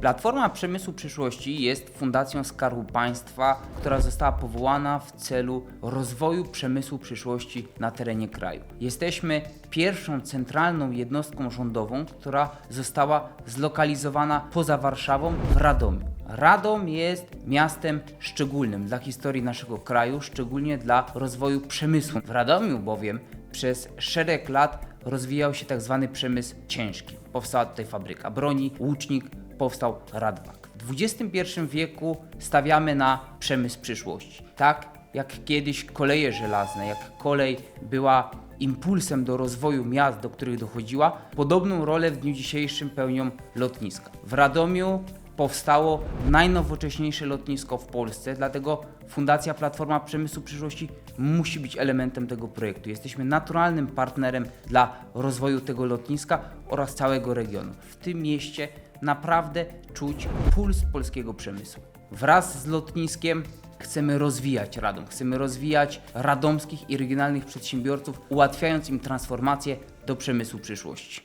Platforma Przemysłu Przyszłości jest fundacją Skarbu Państwa, która została powołana w celu rozwoju przemysłu przyszłości na terenie kraju. Jesteśmy pierwszą centralną jednostką rządową, która została zlokalizowana poza Warszawą w Radomiu. Radom jest miastem szczególnym dla historii naszego kraju, szczególnie dla rozwoju przemysłu. W Radomiu bowiem przez szereg lat rozwijał się tak zwany przemysł ciężki. Powstała tutaj fabryka broni, łucznik, powstał Radwak. W XXI wieku stawiamy na przemysł przyszłości. Tak jak kiedyś koleje żelazne, jak kolej była impulsem do rozwoju miast, do których dochodziła, podobną rolę w dniu dzisiejszym pełnią lotniska. W Radomiu powstało najnowocześniejsze lotnisko w Polsce, dlatego Fundacja Platforma Przemysłu Przyszłości musi być elementem tego projektu. Jesteśmy naturalnym partnerem dla rozwoju tego lotniska oraz całego regionu. W tym mieście naprawdę czuć puls polskiego przemysłu. Wraz z lotniskiem chcemy rozwijać Radom, chcemy rozwijać radomskich i regionalnych przedsiębiorców, ułatwiając im transformację do przemysłu przyszłości.